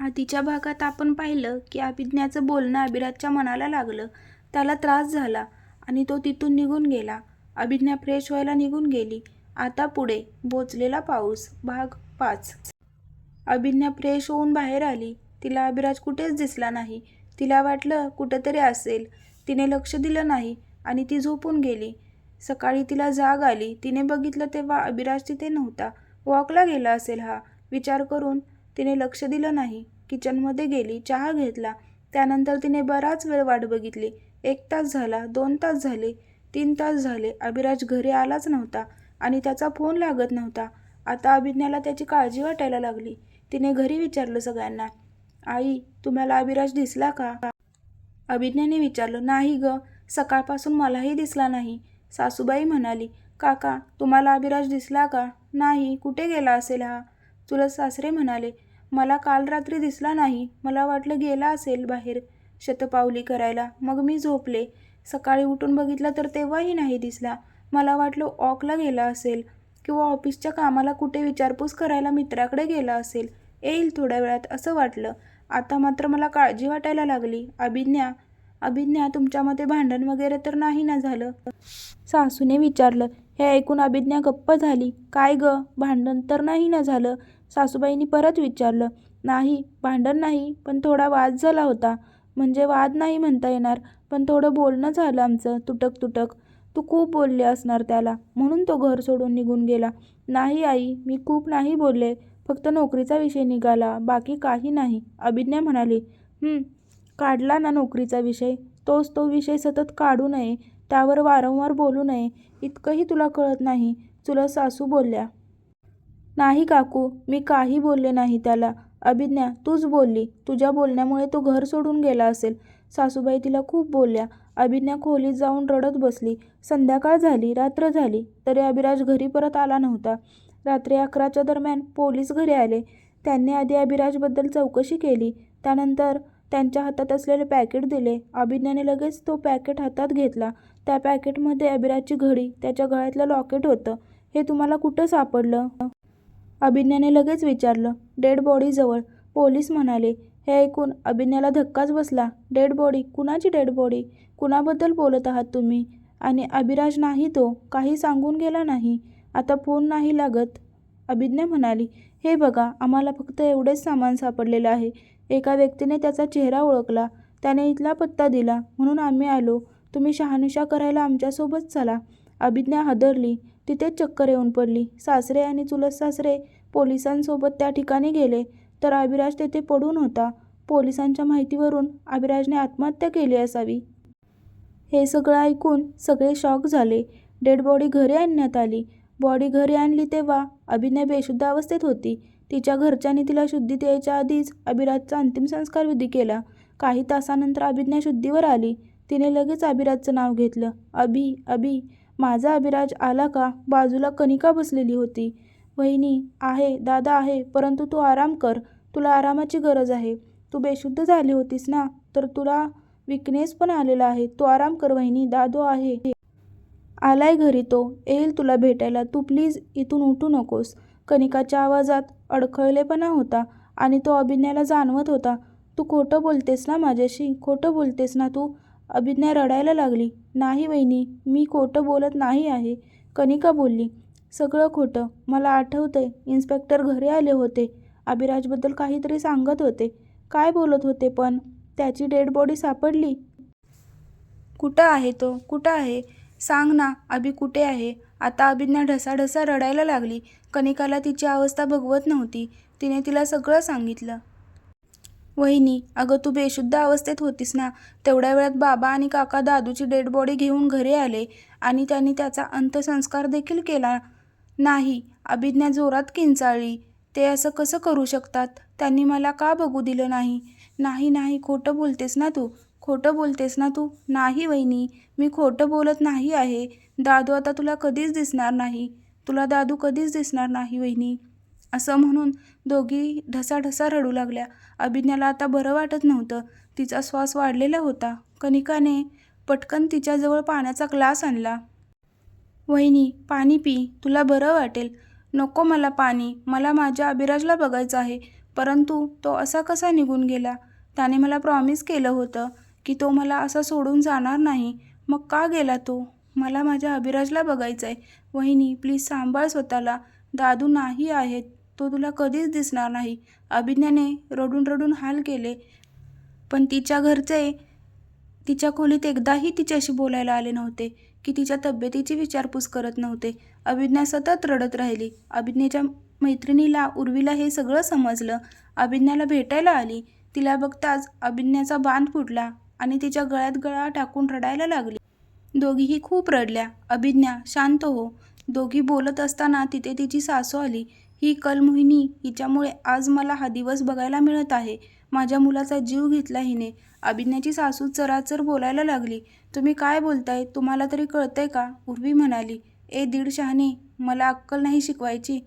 आधीच्या भागात आपण पाहिलं की अभिज्ञाचं बोलणं अभिराजच्या मनाला लागलं. त्याला त्रास झाला आणि तो तिथून निघून गेला. अभिज्ञा फ्रेश व्हायला निघून गेली. आता पुढे बोचलेला पाऊस भाग पाच. अभिज्ञा फ्रेश होऊन बाहेर आली. तिला अभिराज कुठेच दिसला नाही. तिला वाटलं कुठंतरी असेल. तिने लक्ष दिलं नाही आणि ती झोपून गेली. सकाळी तिला जाग आली. तिने बघितलं तेव्हा अभिराज तिथे नव्हता. वॉकला गेला असेल हा. विचार करून तिने लक्ष दिलं नाही किचनमध्ये गेली चहा घेतला. त्यानंतर तिने बराच वेळ वाट बघितली. एक तास झाला दोन तास झाले तीन तास झाले. अभिराज घरी आलाच नव्हता आणि त्याचा फोन लागत नव्हता. आता अभिज्ञाला त्याची काळजी वाटायला लागली. तिने घरी विचारलं सगळ्यांना आई तुम्हाला अभिराज दिसला का? अभिज्ञाने विचारलं नाही ग सकाळपासून मलाही दिसला नाही. सासूबाई म्हणाली काका तुम्हाला अभिराज दिसला का? नाही कुठे गेला असेल हा? चुलत सासरे म्हणाले. मला काल रात्री दिसला नाही. मला वाटलं गेला असेल बाहेर. शतपावली करायला. मग मी झोपले. सकाळी उठून बघितलं तर तेव्हाही नाही दिसला. मला वाटलं ऑकला गेला असेल किंवा ऑफिसच्या कामाला कुठे विचारपूस करायला मित्राकडे गेला असेल. येईल थोड्या वेळात असं वाटलं. आता मात्र मला काळजी वाटायला लागली. अभिज्ञा अभिज्ञा तुमच्यामध्ये भांडण वगैरे तर नाही ना झालं? सासूने विचारलं. हे ऐकून अभिज्ञा गप्प झाली. काय ग? भांडण तर नाही ना झालं. सासूबाईंनी परत विचारलं नाही भांडण नाही पण थोडा वाद झाला होता. म्हणजे वाद नाही म्हणता येणार पण थोडं बोलणं झालं आमचं तुटक तुटक. तू खूप बोलले असणार त्याला. म्हणून तो घर सोडून निघून गेला. नाही आई मी खूप नाही बोलले. फक्त नोकरीचा विषय निघाला बाकी काही नाही अभिज्ञा म्हणाली. काढला ना नोकरीचा विषय. तोच तो विषय सतत काढू नये त्यावर वारंवार बोलू नये. इतकंही तुला कळत नाही. चुलत सासू बोलल्या. नाही काकू मी काही बोलले नाही त्याला. अभिज्ञा तूच बोलली. तुझ्या बोलण्यामुळे तो घर सोडून गेला असेल. सासूबाई तिला खूप बोलल्या. अभिज्ञा खोलीत जाऊन रडत बसली. संध्याकाळ झाली रात्र झाली. तरी अभिराज घरी परत आला नव्हता. रात्री अकराच्या दरम्यान पोलीस घरी आले. त्यांनी आधी अभिराजबद्दल चौकशी केली. त्यानंतर त्यांच्या हातात असलेले पॅकेट दिले. अभिज्ञाने लगेच तो पॅकेट हातात घेतला. त्या पॅकेटमध्ये अभिराजची घडी त्याच्या गळ्यातलं लॉकेट होतं. हे तुम्हाला कुठं सापडलं? अभिज्ञाने लगेच विचारलं डेड बॉडीजवळ पोलीस म्हणाले हे ऐकून अभिज्ञाला धक्काच बसला. Dead body? कुणाची डेड बॉडी? कुणाबद्दल बोलत आहात तुम्ही? आणि अभिराज नाही तो काही सांगून गेला नाही. आता फोन नाही लागत. अभिज्ञा म्हणाली हे बघा आम्हाला फक्त एवढेच सामान सापडलेलं आहे. एका व्यक्तीने त्याचा चेहरा ओळखला. त्याने इथला पत्ता दिला. म्हणून आम्ही आलो. तुम्ही शहानिशा करायला आमच्यासोबत चला. अभिज्ञा हादरली. तिथेच चक्कर येऊन पडली. सासरे आणि चुलत सासरे पोलिसांसोबत त्या ठिकाणी गेले तर अभिराज तेथे पडून होता. पोलिसांच्या माहितीवरून अभिराजने आत्महत्या केली असावी. हे सगळं ऐकून सगळे शॉक झाले. डेड बॉडी घरी आणण्यात आली. बॉडी घरी आणली तेव्हा अभिनय बेशुद्ध अवस्थेत होती. तिच्या घरच्यांनी तिला शुद्धीत यायच्या आधीच अभिराजचा अंतिम संस्कार विधी केला. काही तासानंतर अभिज्ञा शुद्धीवर आली. तिने लगेच अभिराजचं नाव घेतलं. अभि अभि. माझा अभिराज आला का? बाजूला कणिका बसलेली होती. वहिनी आहे दादा आहे परंतु तू आराम कर. तुला आरामाची गरज आहे. तू बेशुद्ध झाली होतीस ना? तर तुला विकनेस पण आलेला आहे. तू आराम कर वहिनी दादो आहे. आलाय घरी तो. येईल तुला भेटायला. तू प्लीज इथून उठू नकोस. कणिकाच्या आवाजात अडखळलेपणा होता आणि तो अभिनयाला जाणवत होता. तू खोटं बोलतेस ना माझ्याशी? खोटं बोलतेस ना तू? अभिज्ञा रडायला लागली. नाही वहिनी मी खोटं बोलत नाही आहे. कनिका बोलली सगळं खोटं. मला आठवतंय इन्स्पेक्टर घरी आले होते. अभिराजबद्दल काहीतरी सांगत होते. काय बोलत होते पण? त्याची डेड बॉडी सापडली. कुठं आहे तो? कुठं आहे? सांग ना अभि कुठे आहे? आता अभिज्ञा ढसाढसा रडायला लागली. कनिकाला तिची अवस्था बघवत नव्हती. तिने तिला सगळं सांगितलं. वहिनी अगं तू बेशुद्ध अवस्थेत होतीस ना. तेवढ्या वेळात बाबा आणि काका दादूची डेड बॉडी घेऊन घरी आले आणि त्यांनी त्याचा अंत्यसंस्कार देखील केला. नाही अभिज्ञा जोरात किंचाळली. ते असं कसं करू शकतात? त्यांनी मला का बघू दिलं नाही? नाही नाही खोटं बोलतेस ना तू. खोटं बोलतेस ना तू? नाही वहिनी मी खोटं बोलत नाही आहे. दादू आता तुला कधीच दिसणार नाही. तुला दादू कधीच दिसणार नाही वहिनी. असं म्हणून दोघी ढसाढसा रडू लागल्या. अभिज्ञाला आता बरं वाटत नव्हतं. तिचा श्वास वाढलेला होता. कनिकाने पटकन तिच्याजवळ पाण्याचा ग्लास आणला. वहिनी पाणी पी. तुला बरं वाटेल. नको मला पाणी. मला माझ्या अभिराजला बघायचं आहे. परंतु तो असा कसा निघून गेला? त्याने मला प्रॉमिस केलं होतं की तो मला असा सोडून जाणार नाही. मग का गेला तो? मला माझ्या अभिराजला बघायचं आहे वहिनी प्लीज सांभाळ स्वतःला. दादू नाही आहेत. तो तुला कधीच दिसणार नाही. अभिज्ञाने रडून रडून हाल केले. पण तिच्या घरचे तिच्या खोलीत एकदाही तिच्याशी बोलायला आले नव्हते की तिच्या तब्येतीची विचारपूस करत नव्हते. अभिज्ञा सतत रडत राहिली. अभिज्ञेच्या मैत्रिणीला उर्वीला हे सगळं समजलं. अभिज्ञाला भेटायला आली. तिला बघताच अभिज्ञाचा बांध फुटला आणि तिच्या गळ्यात गळा टाकून रडायला लागली. दोघीही खूप रडल्या. अभिज्ञा शांत हो. दोघी बोलत असताना तिथे तिची सासू आली. ही कलमोहिनी हिच्यामुळे आज मला हा दिवस बघायला मिळत आहे. माझ्या मुलाचा जीव घेतला हिने. अभिज्ञाची सासू चराचर बोलायला लागली. तुम्ही काय बोलताय? तुम्हाला तरी कळतंय का? उर्वी म्हणाली. ए दीड शहाणे मला अक्कल नाही शिकवायची.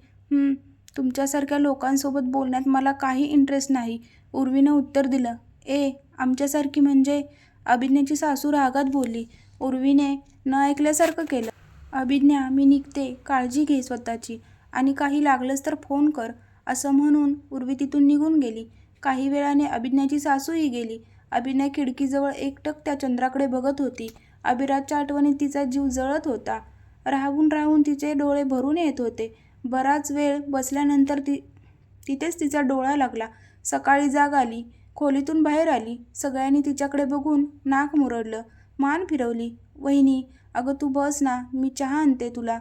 तुमच्यासारख्या लोकांसोबत बोलण्यात मला काही इंटरेस्ट नाही. उर्वीनं उत्तर दिलं. ए आमच्यासारखी म्हणजे? अभिज्ञाची सासू रागात बोलली. उर्वीने न ऐकल्यासारखं केलं. अभिज्ञा मी निघते. काळजी घे स्वतःची. आणि काही लागलंच तर फोन कर असं म्हणून उर्वी तिथून निघून गेली. काही वेळाने अभिज्ञाची सासूही गेली. अभिज्ञा खिडकीजवळ एकटक त्या चंद्राकडे बघत होती. अभिराजच्या आठवणीत तिचा जीव जळत होता. राहून राहून तिचे डोळे भरून येत होते. बराच वेळ बसल्यानंतर ती तिथेच तिचा डोळा लागला. सकाळी जाग आली. खोलीतून बाहेर आली. सगळ्यांनी तिच्याकडे बघून नाक मुरडलं. मान फिरवली. वहिनी अगं तू बस ना. मी चहा आणते तुला.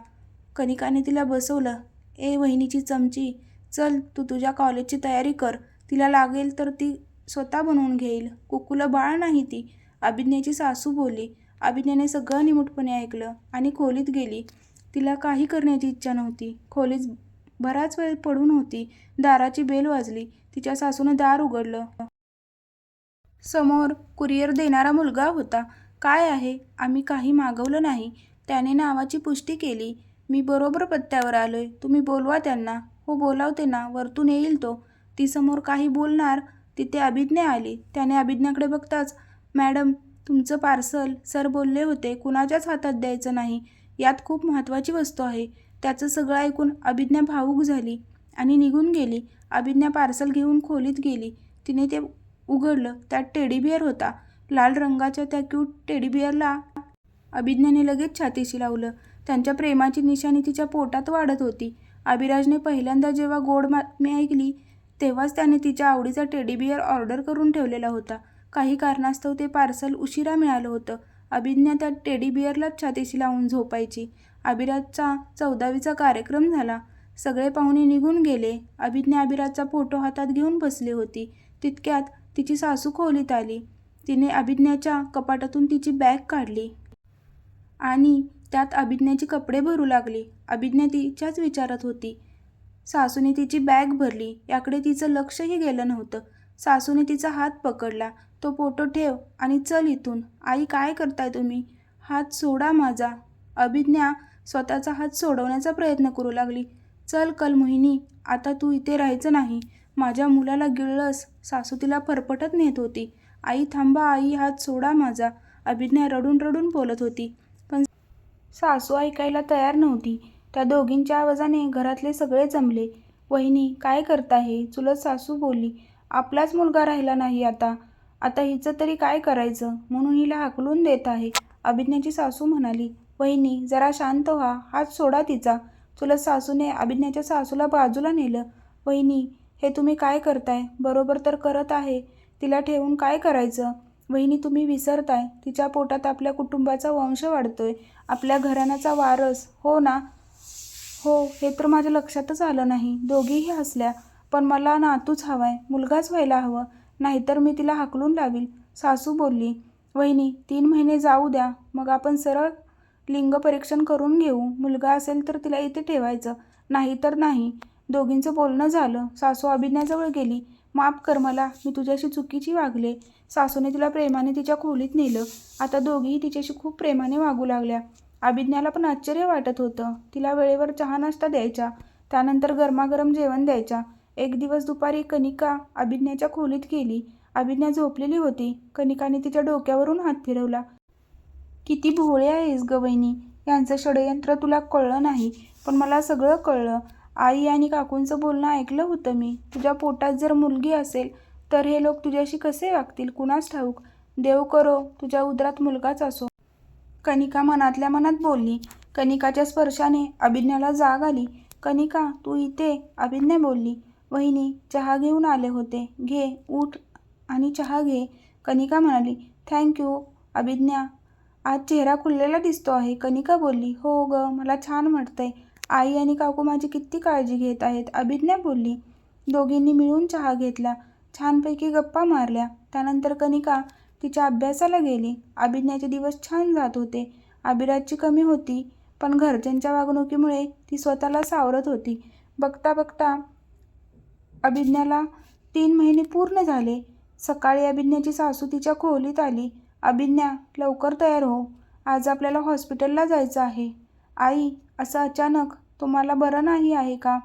कनिकाने तिला बसवलं. ए वहिनीची चमची. चल तू तुझ्या कॉलेजची तयारी कर. तिला लागेल तर ती स्वतः बनवून घेईल. कुकुला बाळ नाही ती. अभिज्ञाची सासू बोलली. अभिज्ञाने सगळं निमूटपणे ऐकलं आणि खोलीत गेली. तिला काही करण्याची इच्छा नव्हती. खोलीत बराच वेळ पडून होती. दाराची बेल वाजली. तिच्या सासूनं दार उघडलं. समोर कुरिअर देणारा मुलगा होता. काय आहे? आम्ही काही मागवलं नाही. त्याने नावाची पुष्टी केली. मी बरोबर पत्त्यावर आलोय. तुम्ही बोलवा त्यांना. हो बोलावते ना. वरतून येईल तो. ती समोर काही बोलणार तिथे अभिज्ञा आली. त्याने अभिज्ञाकडे बघताच मॅडम तुमचं पार्सल सर बोलले होते. कुणाच्याच हातात द्यायचं नाही. यात खूप महत्त्वाची वस्तू आहे. त्याचं सगळं ऐकून अभिज्ञा भावूक झाली आणि निघून गेली. अभिज्ञा पार्सल घेऊन खोलीत गेली. तिने ते उघडलं. त्यात टेडी बिअर होता. लाल रंगाच्या त्या क्यूट टेडी बिअरला अभिज्ञाने लगेच छातीशी लावलं. त्यांच्या प्रेमाची निशाणी तिच्या पोटात वाढत होती. अभिराजने पहिल्यांदा जेव्हा गोड बातमी ऐकली तेव्हाच त्याने तिच्या आवडीचा टेडीबियर ऑर्डर करून ठेवलेला होता. काही कारणास्तव ते पार्सल उशिरा मिळालं होतं. अभिज्ञा त्या टेडीबियरलाच छातीशी लावून झोपायची. अभिराजचा चौदावीचा कार्यक्रम झाला. सगळे पाहुणे निघून गेले. अभिज्ञा अभिराजचा फोटो हातात घेऊन बसली होती. तितक्यात तिची सासू खोलीत आली. तिने अभिज्ञाच्या कपाटातून तिची बॅग काढली. आणि त्यात अभिज्ञाची कपडे भरू लागली. अभिज्ञा तिच्याच विचारत होती. सासूने तिची बॅग भरली. याकडे तिचं लक्षही गेलं नव्हतं. सासूने तिचा हात पकडला. तो फोटो ठेव आणि चल इथून. आई काय करताय तुम्ही? हात सोडा माझा. अभिज्ञा स्वतःचा हात सोडवण्याचा प्रयत्न करू लागली. चल कल मोहिनी आता तू इथे राहायचं नाही. माझ्या मुलाला गिळलंस. सासू तिला फरफटत नेत होती. आई थांबा. आई हात सोडा माझा. अभिज्ञा रडून रडून बोलत होती. सासू ऐकायला तयार नव्हती. त्या दोघींच्या आवाजाने घरातले सगळे जमले. वहिनी काय करता हे? चुलत सासू बोलली आपलाच मुलगा राहिला नाही आता. आता हिचं तरी काय करायचं? म्हणून हिला हाकलून देत आहे. अभिज्ञाची सासू म्हणाली वहिनी जरा शांत व्हा. हात सोडा तिचा. चुलत सासूने अभिज्ञाच्या सासूला बाजूला नेलं. वहिनी हे तुम्ही काय करताय? बरोबर तर करत आहे. तिला ठेवून काय करायचं? वहिनी तुम्ही विसरताय. तिच्या पोटात आपल्या कुटुंबाचा वंश वाढतोय. आपल्या घराण्याचा वारस. हो ना? हो हे तर माझ्या लक्षातच आलं नाही. दोघीही हसल्या. पण मला नातूच हवाय. मुलगाच व्हायला हवं. नाहीतर मी तिला हाकलून लावील. सासू बोलली वहिनी तीन महिने जाऊ द्या. मग आपण सरळ लिंग परीक्षण करून घेऊ. मुलगा असेल तर तिला इथे ठेवायचं. नाही तर नाही. दोघींचं बोलणं झालं. सासू अभिनयाजवळ गेली. माफ कर मला मी तुझ्याशी चुकीची वागले. सासूने तिला प्रेमाने तिच्या खोलीत नेलं. आता दोघीही तिच्याशी खूप प्रेमाने वागू लागल्या. अभिज्ञाला पण आश्चर्य वाटत होतं. तिला वेळेवर चहा नाश्ता द्यायचा. त्यानंतर गरमागरम जेवण द्यायचा. एक दिवस दुपारी कनिका अभिज्ञाच्या खोलीत गेली. अभिज्ञा झोपलेली होती. कनिकाने तिच्या डोक्यावरून हात फिरवला. किती भोळे आहेस ग वहिनी. यांचं षडयंत्र तुला कळलं नाही पण मला सगळं कळलं. आई आणि काकूंचं बोलणं ऐकलं होतं मी. तुझ्या पोटात जर मुलगी असेल तर हे लोक तुझ्याशी कसे वागतील? कुणास ठाऊक? देव करो तुझ्या उदरात मुलगाच असो. कनिका मनातल्या मनात बोलली. कनिकाच्या स्पर्शाने अभिज्ञाला जाग आली. कनिका तू इथे? अभिज्ञा बोलली. वहिनी चहा घेऊन आले होते. घे उठ आणि चहा घे. कनिका म्हणाली थँक्यू अभिज्ञा. आज चेहरा खुललेला दिसतो आहे. कनिका बोलली हो ग मला छान वाटतंय. आई आणि काकू माझी किती काळजी घेत आहेत. अभिज्ञा बोलली दोघींनी मिळून चहा घेतला. छानपैकी गप्पा मारल्या. त्यानंतर कनिका तिच्या अभ्यासाला गेली. अभिज्ञाचे दिवस छान जात होते. अभिराजची कमी होती पण घरच्यांच्या वागणुकीमुळे ती स्वतःला सावरत होती. बघता बघता अभिज्ञाला तीन महिने पूर्ण झाले. सकाळी अभिज्ञाची सासू तिच्या खोलीत आली. अभिज्ञा लवकर तयार हो. आज आपल्याला हॉस्पिटलला जायचं आहे. आई असं अचानक तुम्हाला बरं नाही आहे का?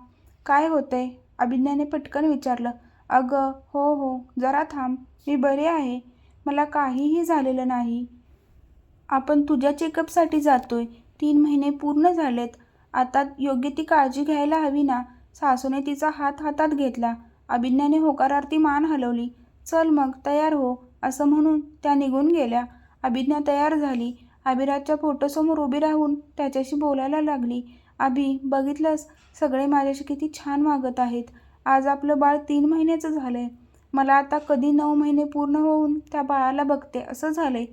काय होतंय? अभिज्ञाने पटकन विचारलं. अगं हो हो जरा थांब. मी बरे आहे. मला काहीही झालेलं नाही. आपण तुझ्या चेकअपसाठी जातोय. तीन महिने पूर्ण झालेत. आता योग्य ती काळजी घ्यायला हवी ना? सासूने तिचा हात हातात घेतला. अभिज्ञाने होकारार्थी मान हलवली. चल मग तयार हो असं म्हणून त्या निघून गेल्या. अभिज्ञा तयार झाली. अभिराजच्या फोटोसमोर उभी राहून त्याच्याशी बोलायला लागली. अभि बघितलंस? सगळे माझ्याशी किती छान वागत आहेत. आज आपलं बाळ तीन महिन्याचं झालंय. मला आता कधी नऊ महिने पूर्ण होऊन त्या बाळाला बघते असं झालंय.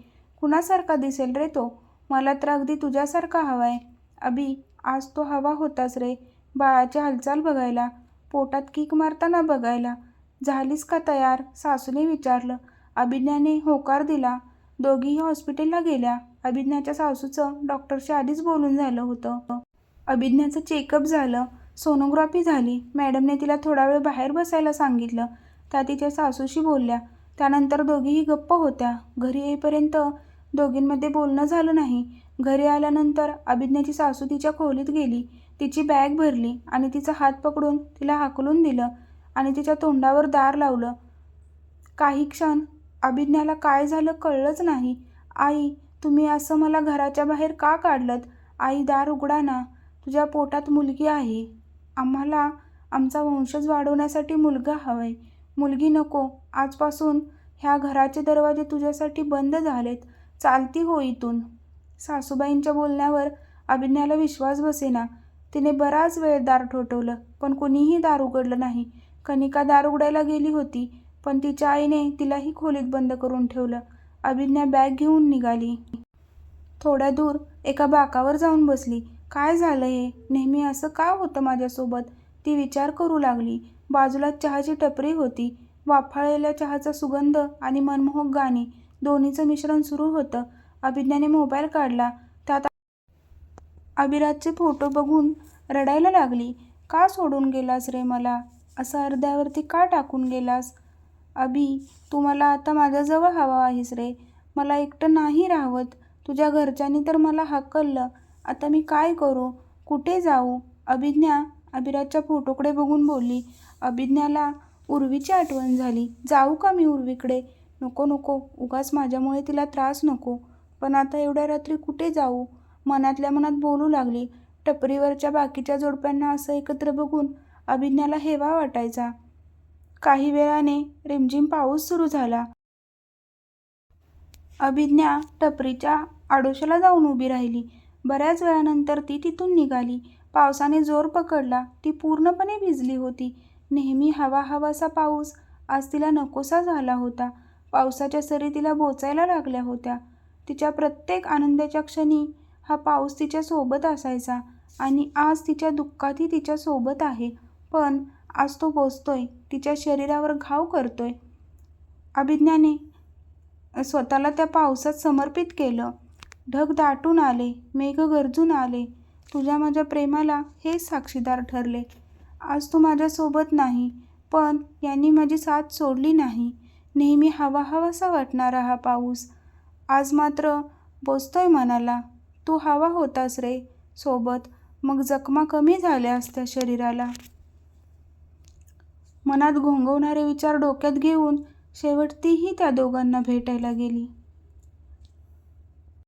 कुणासारखा दिसेल रे तो? मला तर अगदी तुझ्यासारखा हवाय. अभि आज तो हवा होताच रे. बाळाची हालचाल बघायला. पोटात किक मारताना बघायला. झालीस का तयार? सासूने विचारलं. अभिज्ञाने होकार दिला. दोघीही हॉस्पिटलला गेल्या. अभिज्ञाच्या सासूचं डॉक्टरशी आधीच बोलून झालं होतं. अभिज्ञाचं चेकअप झालं सोनोग्राफी झाली. मॅडमने तिला थोडा वेळ बाहेर बसायला सांगितलं. त्या तिच्या सासूशी बोलल्या. त्यानंतर दोघीही गप्प होत्या. घरी येईपर्यंत दोघींमध्ये बोलणं झालं नाही. घरी आल्यानंतर अभिज्ञाची सासू तिच्या खोलीत गेली. तिची बॅग भरली आणि तिचा हात पकडून तिला हाकलून दिलं आणि तिच्या तोंडावर दार लावलं. काही क्षण अभिज्ञाला काय झालं कळलंच नाही. आई तुम्ही असं मला घराच्या बाहेर का काढलत? आई दार उघडा ना तुझ्या पोटात मुलगी आहे. आम्हाला आमचा वंशज वाढवण्यासाठी मुलगा हवाय. मुलगी नको. आजपासून ह्या घराचे दरवाजे तुझ्यासाठी बंद झालेत. चालती हो इथून. सासूबाईंच्या बोलण्यावर अभिज्ञाला विश्वास बसेना. तिने बराच वेळ दार ठोठवलं पण कुणीही दार उघडलं नाही. कनिका दार उघडायला गेली होती पण तिच्या आईने तिलाही खोलीत बंद करून ठेवलं. अभिज्ञा बॅग घेऊन निघाली. थोड्या दूर एका बाकावर जाऊन बसली. काय झालं हे? नेहमी असं का होतं माझ्यासोबत? ती विचार करू लागली. बाजूला चहाची टपरी होती. वाफाळलेल्या चहाचा सुगंध आणि मनमोहक गाणी. दोन्हीचं मिश्रण सुरू होतं. अभिज्ञाने मोबाईल काढला. त्यात अभिराजचे फोटो बघून रडायला लागली. का सोडून गेलास रे मला? असं अर्ध्यावरती का टाकून गेलास? अभि तू मला आता माझ्याजवळ हवा आहेस रे. मला एकटं नाही राहवत. तुझ्या घरच्यांनी तर मला हकललं. आता मी काय करू? कुठे जाऊ? अभिज्ञा अभिराजच्या फोटोकडे बघून बोलली. अभिज्ञाला उर्वीची आठवण झाली. जाऊ का मी उर्वीकडे? नको नको. उगाच माझ्यामुळे तिला त्रास नको. पण आता एवढ्या रात्री कुठे जाऊ? मनातल्या मनात बोलू लागली. टपरीवरच्या बाकीच्या जोडप्यांना असं एकत्र बघून अभिज्ञाला हेवा वाटायचा. काही वेळाने रिमझिम पाऊस सुरू झाला. अभिज्ञा टपरीच्या आडोशाला जाऊन उभी राहिली. बऱ्याच वेळानंतर ती तिथून निघाली. पावसाने जोर पकडला. ती पूर्णपणे भिजली होती. नेहमी हवा हवासा पाऊस. आज तिला नकोसा झाला होता. पावसाच्या सरी तिला बोचायला लागल्या होत्या. तिच्या प्रत्येक आनंदाच्या क्षणी हा पाऊस तिच्या सोबत असायचा आणि आज तिच्या दुःखातही तिच्या सोबत आहे. पण आज तो बोचतोय. तिच्या शरीरावर घाव करतोय. अभिज्ञाने स्वतःला त्या पावसात समर्पित केलं. ढग दाटून आले मेघ गरजून आले. तुझ्या माझ्या प्रेमाला हे साक्षीदार ठरले. आज तू माझ्यासोबत नाही पण यांनी माझी साथ सोडली नाही. नेहमी हवा हवासा वाटणारा हा पाऊस. आज मात्र बोचतोय मनाला. तू हवा होतास रे सोबत. मग जखमा कमी झाल्या असत्या शरीराला. मनात घोंगवणारे विचार डोक्यात घेऊन शेवट तीही त्या दोघांना भेटायला गेली.